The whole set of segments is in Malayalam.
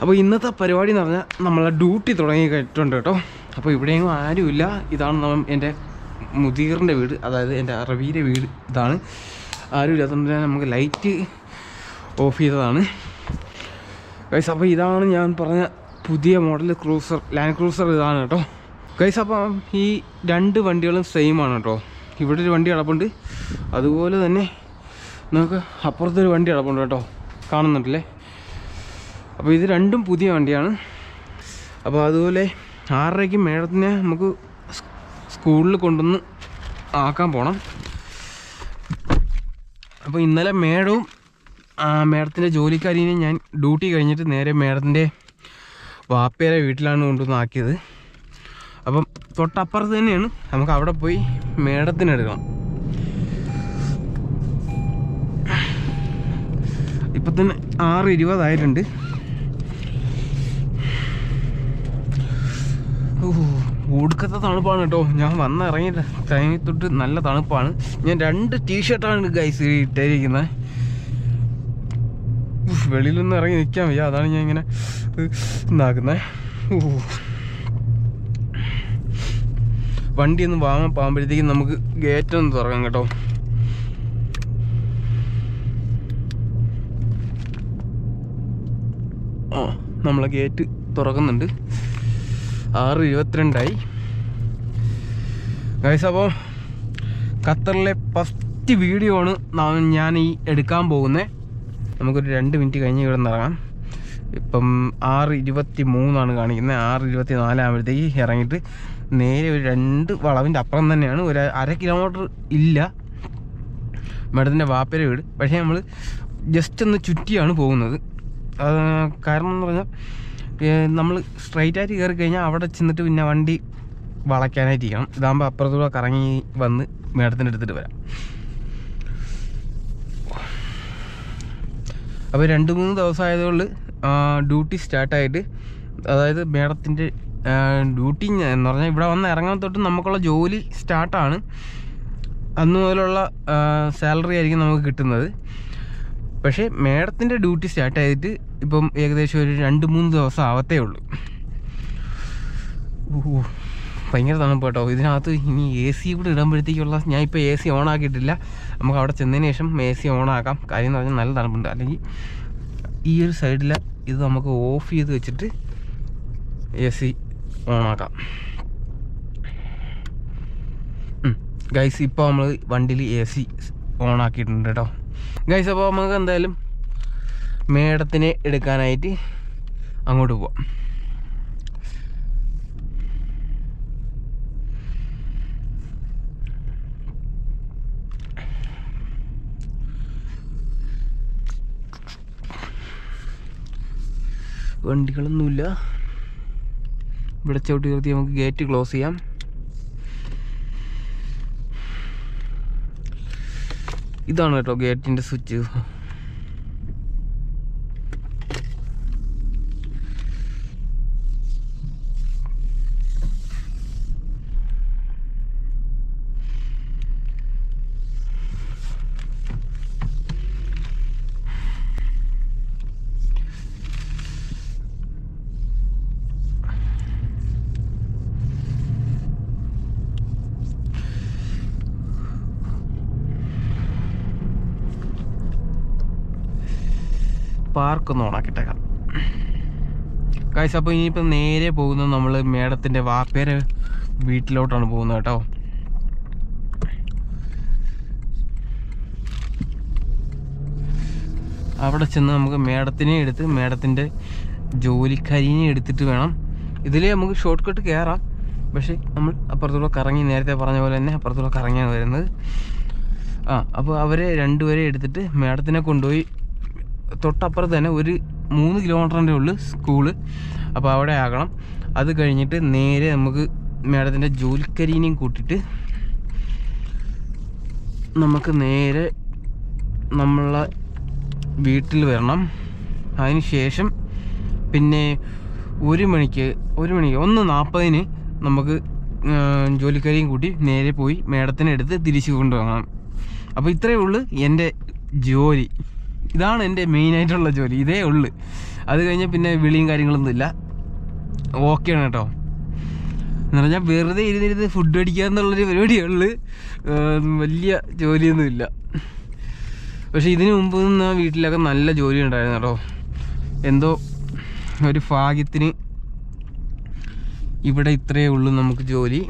അപ്പോൾ ഇന്നത്തെ പരിപാടി എന്ന് പറഞ്ഞാൽ നമ്മളെ ഡ്യൂട്ടി തുടങ്ങി കഴിഞ്ഞിട്ടുണ്ട് കേട്ടോ. അപ്പോൾ ഇവിടെയെങ്കിലും ആരുമില്ല. ഇതാണ് എന്റെ മുദീറിന്റെ വീട്. അതായത് എന്റെ അറബീന്റെ വീട് ഇതാണ്. ആരും ഇല്ലാത്തതുകൊണ്ട് തന്നെ നമുക്ക് ലൈറ്റ് ഓഫ് ചെയ്തതാണ്. ഗൈസ് അപ്പോൾ ഇതാണ് ഞാൻ പറഞ്ഞ പുതിയ മോഡൽ ക്രൂസർ ലാൻഡ് ക്രൂസർ ഇതാണ് കേട്ടോ. ഗൈസ് അപ്പം ഈ രണ്ട് വണ്ടികളും സെയിം ആണ് കേട്ടോ. ഇവിടെ ഒരു വണ്ടി കിടപ്പുണ്ട് അതുപോലെ തന്നെ നമുക്ക് അപ്പുറത്തൊരു വണ്ടി കിടപ്പുണ്ട് കേട്ടോ. കാണുന്നുണ്ടല്ലേ? അപ്പോൾ ഇത് രണ്ടും പുതിയ വണ്ടിയാണ്. അപ്പോൾ അതുപോലെ ആറരയ്ക്ക് മേഡത്തിനെ നമുക്ക് സ്കൂളിൽ കൊണ്ടുവന്ന് ആക്കാൻ പോകണം അപ്പോൾ ഇന്നലെ മേഡവും മേഡത്തിന്റെ ജോലിക്കാരിനെ ഞാൻ ഡ്യൂട്ടി കഴിഞ്ഞിട്ട് നേരെ മേഡത്തിന്റെ വാപ്പേരെ വീട്ടിലാണ് കൊണ്ടുവന്ന് ആക്കിയത്. അപ്പം തൊട്ടപ്പുറത്ത് തന്നെയാണ്. നമുക്ക് അവിടെ പോയി മേഡത്തിന് എടുക്കണം. ഇപ്പം തന്നെ ആറ് ഇരുപതായിട്ടുണ്ട്. ഒടുക്കത്തെ തണുപ്പാണ് കേട്ടോ. ഞാൻ വന്നിറങ്ങിയില്ല. ടൈമിൽ തൊട്ട് നല്ല തണുപ്പാണ്. ഞാൻ രണ്ട് ടീഷർട്ടാണ് ഗൈസ് ഇട്ടിരിക്കുന്നത് വെളിയിലൊന്നും ഇറങ്ങി നിൽക്കാൻ വയ്യ. അതാണ് ഞാൻ ഇങ്ങനെ ഇതാക്കുന്നത് വണ്ടി ഒന്ന് വാങ്ങാൻ പോകുമ്പോഴത്തേക്കും നമുക്ക് ഗേറ്റ് ഒന്ന് തുറക്കാം കേട്ടോ. ആ നമ്മളെ ഗേറ്റ് തുറക്കുന്നുണ്ട്. ആറ് ഇരുപത്തിരണ്ടായി. ഗൈസ് അപ്പോൾ ഖത്തറിലെ ഫസ്റ്റ് വീഡിയോ ആണ് ഞാൻ ഈ എടുക്കാൻ പോകുന്നത് നമുക്കൊരു രണ്ട് മിനിറ്റ് കഴിഞ്ഞ് ഇവിടെ ഇറങ്ങാം. ഇപ്പം ആറ് ഇരുപത്തി മൂന്നാണ് കാണിക്കുന്നത്. ആറ് ഇരുപത്തി നാലാകുമ്പോഴത്തേക്ക് ഇറങ്ങിയിട്ട് നേരെ ഒരു രണ്ട് വളവിന്റെ അപ്പുറം തന്നെയാണ്. ഒരു അര കിലോമീറ്റർ ഇല്ല. മേഡത്തിന്റെ വാപ്പര വീട്. പക്ഷേ നമ്മൾ ജസ്റ്റ് ഒന്ന് ചുറ്റിയാണ് പോകുന്നത്. കാരണം എന്ന് പറഞ്ഞാൽ നമ്മൾ സ്ട്രൈറ്റ് ആയിട്ട് കയറി കഴിഞ്ഞാൽ അവിടെ ചെന്നിട്ട് പിന്നെ വണ്ടി വളയ്ക്കാനായിട്ട് ചെയ്യണം ഇതാകുമ്പോൾ അപ്പുറത്തൂടെ കറങ്ങി വന്ന് മേഡത്തിന്റെ എടുത്തിട്ട് വരാം. അപ്പോൾ രണ്ട് മൂന്ന് ദിവസമായതുകൊണ്ട് ഡ്യൂട്ടി സ്റ്റാർട്ടായിട്ട് അതായത് മേഡത്തിന്റെ ഡ്യൂട്ടി എന്ന് പറഞ്ഞാൽ ഇവിടെ വന്ന് ഇറങ്ങാൻ തൊട്ട് നമുക്കുള്ള ജോലി സ്റ്റാർട്ടാണ് അന്ന് മുതലുള്ള സാലറി ആയിരിക്കും നമുക്ക് കിട്ടുന്നത്. പക്ഷേ മേഡത്തിന്റെ ഡ്യൂട്ടി സ്റ്റാർട്ട് ആയിട്ട് ഇപ്പം ഏകദേശം ഒരു രണ്ട് മൂന്ന് ദിവസം ആവത്തേ ഉള്ളൂ. ഭയങ്കര തണുപ്പ് കേട്ടോ. ഇതിനകത്ത് ഇനി എ സി കൂടെ ഇടുമ്പോഴത്തേക്കുള്ള ഞാൻ ഇപ്പോൾ എ സി ഓൺ ആക്കിയിട്ടില്ല. നമുക്ക് അവിടെ ചെന്നതിന് ശേഷം എ സി ഓൺ ആക്കാം. കാര്യം എന്ന് പറഞ്ഞാൽ നല്ല തണുപ്പുണ്ട്. അല്ലെങ്കിൽ ഈ ഒരു സൈഡിൽ ഇത് നമുക്ക് ഓഫ് ചെയ്ത് വെച്ചിട്ട് എ സി ഓൺ ആക്കാം. ഗൈസ് ഇപ്പോൾ നമ്മൾ വണ്ടിയിൽ എ സി ഓൺ ആക്കിയിട്ടുണ്ട് കേട്ടോ. ഗൈസ് അപ്പോൾ നമുക്ക് എന്തായാലും മേടത്തിന് എടുക്കാനായിട്ട് അങ്ങോട്ട് പോവാം. വണ്ടികളൊന്നുമില്ല. ഇവിടെ ചവിട്ടി നിർത്തി നമുക്ക് ഗേറ്റ് ക്ലോസ് ചെയ്യാം. ഇതാണ് കേട്ടോ ഗേറ്റിന്റെ സ്വിച്ച്. പാർക്കൊന്ന് ഓണാക്കിട്ടേക്കാം. കാഴ്ച അപ്പോൾ ഇനിയിപ്പോൾ നേരെ പോകുന്നത് നമ്മൾ മേഡത്തിന്റെ വാപ്പേരെ വീട്ടിലോട്ടാണ് പോകുന്നത് കേട്ടോ. അവിടെ ചെന്ന് നമുക്ക് മേഡത്തിനെ എടുത്ത് മേഡത്തിന്റെ ജോലിക്കാരിനെ എടുത്തിട്ട് വേണം. ഇതിൽ നമുക്ക് ഷോർട്ട് കട്ട് കയറാം പക്ഷേ നമ്മൾ അപ്പുറത്തുള്ള കറങ്ങി നേരത്തെ പറഞ്ഞ പോലെ തന്നെ അപ്പുറത്തുള്ള കറങ്ങിയാണ് വരുന്നത്. ആ അപ്പോൾ അവരെ രണ്ടുപേരെ എടുത്തിട്ട് മേഡത്തിനെ കൊണ്ടുപോയി തൊട്ടപ്പുറത്ത് തന്നെ ഒരു മൂന്ന് കിലോമീറ്ററിന്റെ ഉള്ളിൽ സ്കൂൾ. അപ്പോൾ അവിടെ ആകണം. അത് കഴിഞ്ഞിട്ട് നേരെ നമുക്ക് മേഡത്തിന്റെ ജോലിക്കരിനെയും കൂട്ടിയിട്ട് നമുക്ക് നേരെ നമ്മളെ വീട്ടിൽ വരണം. അതിന് ശേഷം പിന്നെ ഒരു മണിക്ക് ഒരു മണിക്ക് ഒന്ന് നാൽപ്പതിന് നമുക്ക് ജോലിക്കാരെയും കൂട്ടി നേരെ പോയി മേഡത്തിനെ എടുത്ത് തിരിച്ചു കൊണ്ടുപോകണം അപ്പോൾ ഇത്രയേ ഉള്ളൂ എന്റെ ജോലി. ഇതാണ് എന്റെ മെയിനായിട്ടുള്ള ജോലി. ഇതേ ഉള്ളു. അത് കഴിഞ്ഞാൽ പിന്നെ വിളിയും കാര്യങ്ങളൊന്നും ഇല്ല. ഓക്കെയാണ് കേട്ടോ. എന്ന് പറഞ്ഞാൽ വെറുതെ ഇരുന്നിരുന്ന് ഫുഡ് അടിക്കുക എന്നുള്ളൊരു പരിപാടിയുള്ളു വലിയ ജോലിയൊന്നും വലിയ ജോലിയൊന്നുമില്ല പക്ഷെ ഇതിനു മുമ്പ് നിന്ന് വീട്ടിലൊക്കെ നല്ല ജോലി ഉണ്ടായിരുന്നു കേട്ടോ. എന്തോ ഒരു ഭാഗ്യത്തിന് ഇവിടെ ഇത്രയേ ഉള്ളൂ നമുക്ക് ജോലി.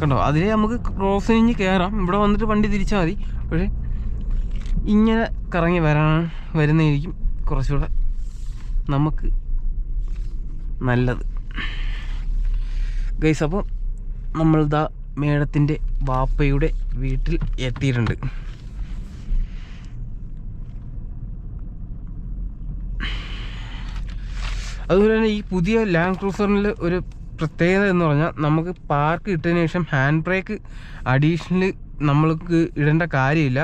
കണ്ടോ? അതിലേ നമുക്ക് ക്രോസ് കഴിഞ്ഞ് കയറാം ഇവിടെ വന്നിട്ട് വണ്ടി തിരിച്ചാൽ മതി. പക്ഷേ ഇങ്ങനെ കറങ്ങി വരാൻ വരുന്നതായിരിക്കും കുറച്ചുകൂടെ നമുക്ക് നല്ലത്. ഗൈസ് അപ്പോൾ നമ്മളിതാ മേഡത്തിന്റെ വാപ്പയുടെ വീട്ടിൽ എത്തിയിട്ടുണ്ട്. അതുപോലെ തന്നെ ഈ പുതിയ ലാൻഡ് ക്രൂസറിൽ ഒരു പ്രത്യേകത എന്ന് പറഞ്ഞാൽ നമുക്ക് പാർക്ക് ഇട്ടതിന് ശേഷം ഹാൻഡ് ബ്രേക്ക് അഡീഷണൽ നമ്മൾക്ക് ഇടേണ്ട കാര്യമില്ല.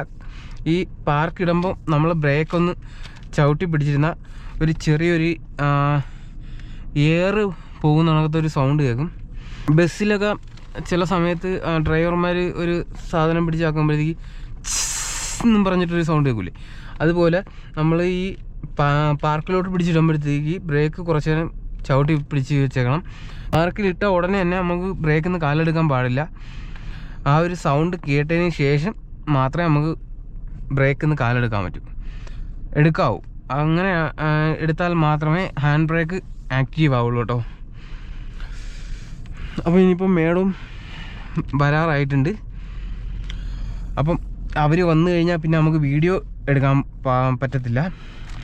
ഈ പാർക്ക് ഇടുമ്പോൾ നമ്മൾ ബ്രേക്ക് ഒന്ന് ചവിട്ടി പിടിച്ചിരുന്ന ഒരു ചെറിയൊരു എയർ പോകുന്ന കണക്കത്തെ ഒരു സൗണ്ട് കേൾക്കും. ബസ്സിലൊക്കെ ചില സമയത്ത് ഡ്രൈവർമാർ ഒരു സാധനം പിടിച്ചാക്കുമ്പോഴത്തേക്ക് എന്നും പറഞ്ഞിട്ടൊരു സൗണ്ട് കേൾക്കില്ലേ അതുപോലെ നമ്മൾ ഈ പാർക്കിലോട്ട് പിടിച്ചിടുമ്പോഴത്തേക്ക് ബ്രേക്ക് കുറച്ച് നേരം ചവിട്ടി പിടിച്ച് വെച്ചേക്കണം. മാർക്കിലിട്ട ഉടനെ തന്നെ നമുക്ക് ബ്രേക്കിൽ നിന്ന് കാലെടുക്കാൻ പാടില്ല. ആ ഒരു സൗണ്ട് കേട്ടതിന് ശേഷം മാത്രമേ നമുക്ക് ബ്രേക്കിൽ നിന്ന് കാലെടുക്കാൻ പറ്റൂ. എടുക്കാവൂ. അങ്ങനെ എടുത്താൽ മാത്രമേ ഹാൻഡ് ബ്രേക്ക് ആക്റ്റീവ് ആവുള്ളൂ കേട്ടോ അപ്പോൾ ഇനിയിപ്പം മേഡവും വരാറായിട്ടുണ്ട്. അപ്പം അവർ വന്നു കഴിഞ്ഞാൽ പിന്നെ നമുക്ക് വീഡിയോ എടുക്കാൻ പറ്റത്തില്ല.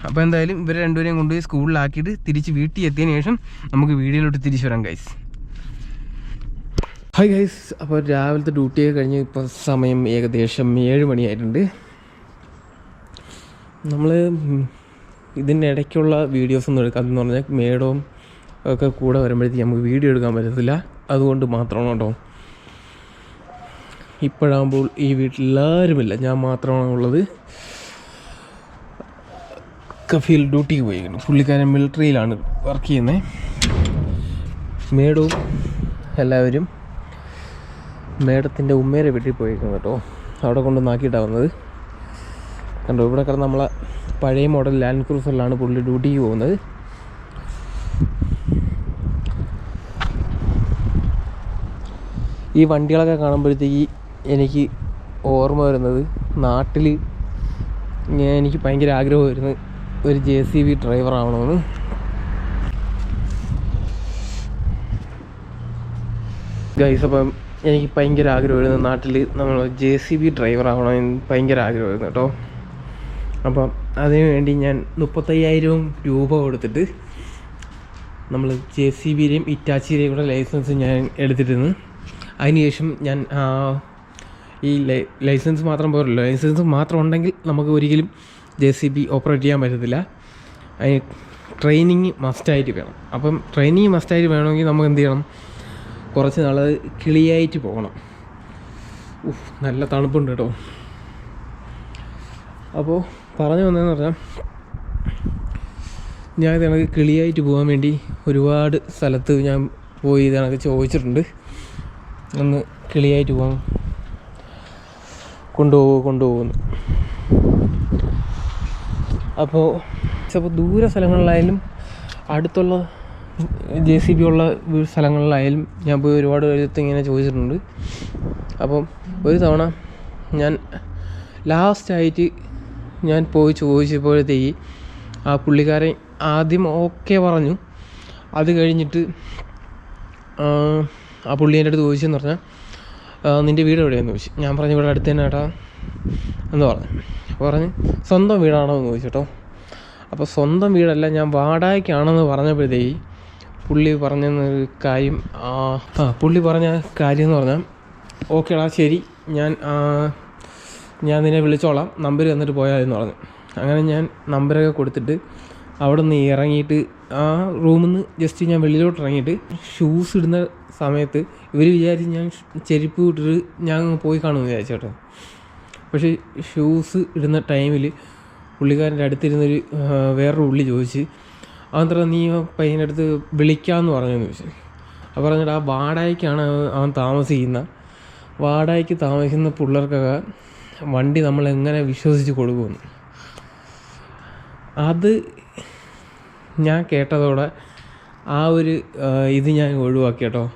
അപ്പോൾ എന്തായാലും ഇവരെ രണ്ടുപേരെയും കൊണ്ടുപോയി സ്കൂളിലാക്കിയിട്ട് തിരിച്ച് വീട്ടിൽ എത്തിയതിന് ശേഷം നമുക്ക് വീഡിയോയിലോട്ട് തിരിച്ചു വരാം ഗൈസ് ഹായ് ഗൈസ് അപ്പോൾ രാവിലത്തെ ഡ്യൂട്ടിയൊക്കെ കഴിഞ്ഞ് ഇപ്പോൾ സമയം ഏകദേശം ഏഴ് മണിയായിട്ടുണ്ട്. നമ്മൾ ഇതിന്റെ ഇടയ്ക്കുള്ള വീഡിയോസ് ഒന്നും എടുക്കാം എന്ന് പറഞ്ഞാൽ മേഡവും ഒക്കെ കൂടെ വരുമ്പോഴത്തേക്ക് നമുക്ക് വീഡിയോ എടുക്കാൻ പറ്റത്തില്ല. അതുകൊണ്ട് മാത്രമാണ് കേട്ടോ. ഇപ്പോഴാകുമ്പോൾ ഈ വീട്ടിൽ എല്ലാവരുമില്ല ഞാൻ മാത്രമാണ് ഉള്ളത്. കഫീൽ ഡ്യൂട്ടിക്ക് പോയിരിക്കുന്നു പുള്ളിക്കാരൻ മിലിറ്ററിയിലാണ് വർക്ക് ചെയ്യുന്നത് മേഡവും എല്ലാവരും മേഡത്തിന്റെ ഉമ്മേരെ വീട്ടിൽ പോയിരിക്കുന്നു കേട്ടോ. അവിടെ കൊണ്ടുവന്നാക്കിയിട്ടാണ് വന്നത് കണ്ടോ ഇവിടെ കിടന്ന് നമ്മളെ പഴയ മോഡൽ ലാൻഡ് ക്രൂസറിലാണ് പുള്ളി ഡ്യൂട്ടിക്ക് പോകുന്നത്. ഈ വണ്ടികളൊക്കെ കാണുമ്പോഴത്തേക്ക് എനിക്ക് ഓർമ്മ വരുന്നത് നാട്ടിൽ എനിക്ക് ഭയങ്കര ആഗ്രഹമായിരുന്നു. ഒരു ജെ സി ബി ഡ്രൈവർ ആവണമെന്ന് ഗൈസ് അപ്പം എനിക്ക് ഭയങ്കര ആഗ്രഹമായിരുന്നു നാട്ടിൽ നമ്മൾ ജെ സി ബി ഡ്രൈവർ ആവണമെന്ന് ഭയങ്കര ആഗ്രഹമായിരുന്നു കേട്ടോ. അപ്പം അതിനുവേണ്ടി ഞാൻ മുപ്പത്തയ്യായിരവും രൂപ കൊടുത്തിട്ട് നമ്മൾ ജെ സി ബിയുടെയും ഇറ്റാച്ചിയുടെയും കൂടെ ലൈസൻസ് ഞാൻ എടുത്തിരുന്നു. അതിനുശേഷം ഞാൻ ഈ ലൈസൻസ് മാത്രം പോരല്ലോ. ലൈസൻസ് മാത്രം ഉണ്ടെങ്കിൽ നമുക്ക് ഒരിക്കലും ജെ സി ബി ഓപ്പറേറ്റ് ചെയ്യാൻ പറ്റത്തില്ല. അതിന് ട്രെയിനിങ് മസ്റ്റായിട്ട് വേണം. അപ്പം ട്രെയിനിങ് മസ്റ്റായിട്ട് വേണമെങ്കിൽ നമുക്ക് എന്ത് ചെയ്യണം? കുറച്ച് നാൾ കിളിയായിട്ട് പോകണം. ഉഫ് നല്ല തണുപ്പുണ്ട് കേട്ടോ. അപ്പോൾ പറഞ്ഞു വന്നതെന്ന് പറഞ്ഞാൽ ഞാൻ ഇത് കണക്ക് കിളിയായിട്ട് പോകാൻ വേണ്ടി ഒരുപാട് സ്ഥലത്ത് ഞാൻ പോയി ഇത് കണക്ക് ചോദിച്ചിട്ടുണ്ട്. ഒന്ന് കിളിയായിട്ട് പോകാൻ കൊണ്ടുപോകുമോ കൊണ്ടുപോകുന്നു. അപ്പോൾ ചിലപ്പോൾ ദൂര സ്ഥലങ്ങളിലായാലും അടുത്തുള്ള ജെ സി ബി ഉള്ള സ്ഥലങ്ങളിലായാലും ഞാൻ പോയി ഒരുപാട് പേരത്ത് ഇങ്ങനെ ചോദിച്ചിട്ടുണ്ട്. അപ്പം ഒരു തവണ ഞാൻ ലാസ്റ്റായിട്ട് ഞാൻ പോയി ചോദിച്ചപ്പോഴത്തേക്ക് ആ പുള്ളിക്കാരൻ ആദ്യം ഓക്കെ പറഞ്ഞു. അത് കഴിഞ്ഞിട്ട് ആ, പുള്ളി എന്റെ അടുത്ത് ചോദിച്ചെന്ന് പറഞ്ഞാൽ "ആ, നിന്റെ വീട് എവിടെയാണെന്ന് ചോദിച്ചു? ഞാൻ പറഞ്ഞു ഇവിടെ അടുത്ത് തന്നെ ഏട്ടാ എന്ന് പറഞ്ഞു. പറഞ്ഞ് സ്വന്തം വീടാണോ? എന്ന് ചോദിച്ചു കേട്ടോ അപ്പോൾ സ്വന്തം വീടല്ല ഞാൻ വാടകയ്ക്കാണെന്ന് പറഞ്ഞപ്പോഴത്തേക്ക് പുള്ളി പറഞ്ഞൊരു കാര്യം ആ പുള്ളി പറഞ്ഞ കാര്യം എന്ന് പറഞ്ഞാൽ ഓക്കേടാ ശരി ഞാൻ ഞാൻ നിന്നെ വിളിച്ചോളാം നമ്പർ തന്നിട്ട് പോയാൽ എന്ന് പറഞ്ഞു. അങ്ങനെ ഞാൻ നമ്പരൊക്കെ കൊടുത്തിട്ട് അവിടെ നിന്ന് ഇറങ്ങിയിട്ട് ആ റൂമിൽ നിന്ന് ജസ്റ്റ് ഞാൻ വെളിയിലോട്ട് ഇറങ്ങിയിട്ട് ഷൂസ് ഇടുന്ന സമയത്ത് ഇവർ വിചാരിച്ച് ഞാൻ ചെരുപ്പ് ഇട്ടിട്ട് ഞാൻ പോയി കാണുമെന്ന് വിചാരിച്ചോട്ടെ പക്ഷേ ഷൂസ് ഇടുന്ന ടൈമിൽ പുള്ളിക്കാരന്റെ അടുത്തിരുന്നൊരു വേറൊരു ഉള്ളി ചോദിച്ച് അതെന്താ നീ പയ്യന്റെ അടുത്ത് വിളിക്കാമെന്ന് പറഞ്ഞെന്ന് ചോദിച്ചു. അപ്പോൾ പറഞ്ഞിട്ട് ആ വാടകയ്ക്കാണ് അവൻ- അവൻ താമസിക്കുന്ന. വാടകയ്ക്ക് താമസിക്കുന്ന പിള്ളേർക്കൊക്കെ വണ്ടി നമ്മൾ എങ്ങനെ വിശ്വസിച്ച് കൊടുക്കുമെന്ന്. അത് ഞാൻ കേട്ടതോടെ ആ ഒരു ഇത് ഞാൻ ഒഴിവാക്കി കേട്ടോ.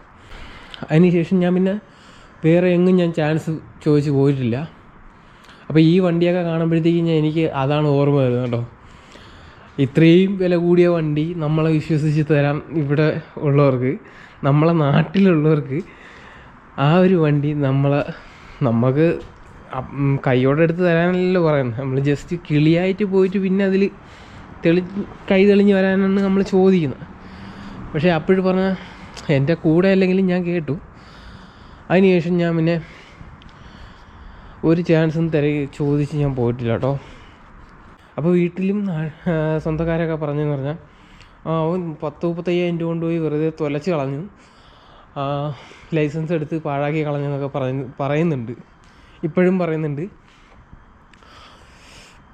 അതിനുശേഷം ഞാൻ പിന്നെ വേറെ എങ്ങും ഞാൻ ചാൻസ് ചോദിച്ച് പോയിട്ടില്ല. അപ്പോൾ ഈ വണ്ടിയൊക്കെ കാണുമ്പോഴത്തേക്കും ഞാൻ എനിക്ക് അതാണ് ഓർമ്മ വരുന്നത് കേട്ടോ. ഇത്രയും വില കൂടിയ വണ്ടി നമ്മളെ വിശ്വസിച്ച് തരാം ഇവിടെ ഉള്ളവർക്ക് നമ്മളെ നാട്ടിലുള്ളവർക്ക് ആ ഒരു വണ്ടി നമ്മളെ നമുക്ക് കൈയോടെ എടുത്ത് തരാനല്ലല്ലോ പറയുന്നത്. നമ്മൾ ജസ്റ്റ് കിളിയായിട്ട് പോയിട്ട് പിന്നെ അതിൽ തെളി കൈ തെളിഞ്ഞ് വരാനാണ് നമ്മൾ ചോദിക്കുന്നത്. പക്ഷേ അപ്പോഴും പറഞ്ഞ എന്റെ കൂടെ അല്ലെങ്കിലും ഞാൻ കേട്ടു. അതിനുശേഷം ഞാൻ പിന്നെ ഒരു ചാൻസും തിരക്കി ചോദിച്ച് ഞാൻ പോയിട്ടില്ല കേട്ടോ അപ്പോൾ വീട്ടിലും സ്വന്തക്കാരൊക്കെ പറഞ്ഞെന്ന് പറഞ്ഞാൽ അവൻ പത്ത് മുപ്പത്തയ്യായിരം രൂപ കൊണ്ടുപോയി വെറുതെ തൊലച്ച് കളഞ്ഞു. ലൈസൻസ് എടുത്ത് പാഴാക്കി കളഞ്ഞെന്നൊക്കെ പറയുന്നു പറയുന്നുണ്ട്. ഇപ്പോഴും പറയുന്നുണ്ട്.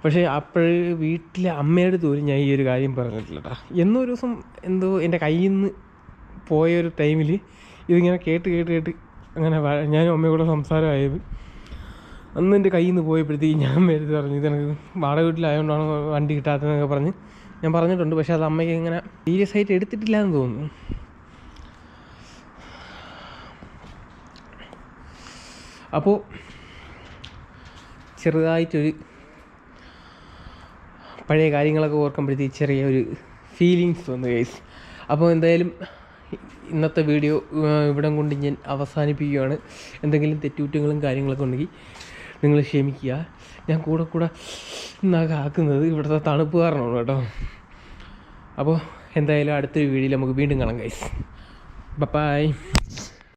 പക്ഷേ അപ്പോഴ് വീട്ടിലെ അമ്മയുടെ തോലും ഞാൻ ഈ ഒരു കാര്യം പറഞ്ഞിട്ടില്ല കേട്ടോ എന്നോ ഒരു ദിവസം എന്തോ എന്റെ കയ്യിൽ നിന്ന് പോയ ഒരു ടൈമിൽ ഇതിങ്ങനെ കേട്ട് കേട്ട് കേട്ട് അങ്ങനെ ഞാനും അമ്മയോട് സംസാരമായത്. അന്ന് എന്റെ കയ്യിൽ നിന്ന് പോയപ്പോഴത്തേക്ക് ഞാൻ വരുത്തി പറഞ്ഞു ഇതെനിക്ക് വാടക വീട്ടിലായതുകൊണ്ടാണ് വണ്ടി കിട്ടാത്തതെന്നൊക്കെ പറഞ്ഞ് ഞാൻ പറഞ്ഞിട്ടുണ്ട്. പക്ഷേ അത് അമ്മയ്ക്ക് ഇങ്ങനെ സീരിയസ് ആയിട്ട് എടുത്തിട്ടില്ല എന്ന് തോന്നുന്നു. അപ്പോൾ ചെറുതായിട്ടൊരു പഴയ കാര്യങ്ങളൊക്കെ ഓർക്കുമ്പോഴത്തേക്ക് ചെറിയ ഒരു ഫീലിങ്സ് വന്നു ഗൈസ് അപ്പോൾ എന്തായാലും ഇന്നത്തെ വീഡിയോ ഇവിടം കൊണ്ട് ഞാൻ അവസാനിപ്പിക്കുകയാണ്. എന്തെങ്കിലും തെറ്റുകുറ്റങ്ങളും കാര്യങ്ങളൊക്കെ ഉണ്ടെങ്കിൽ നിങ്ങൾ ക്ഷമിക്കുക. ഞാൻ കൂടെ കൂടെ ഇന്നാകെ ആക്കുന്നത് ഇവിടുത്തെ തണുപ്പ് കാരണമാണ് കേട്ടോ. അപ്പോൾ എന്തായാലും അടുത്തൊരു വീഡിയോയിൽ നമുക്ക് വീണ്ടും കാണാം ഗൈസ് ബൈ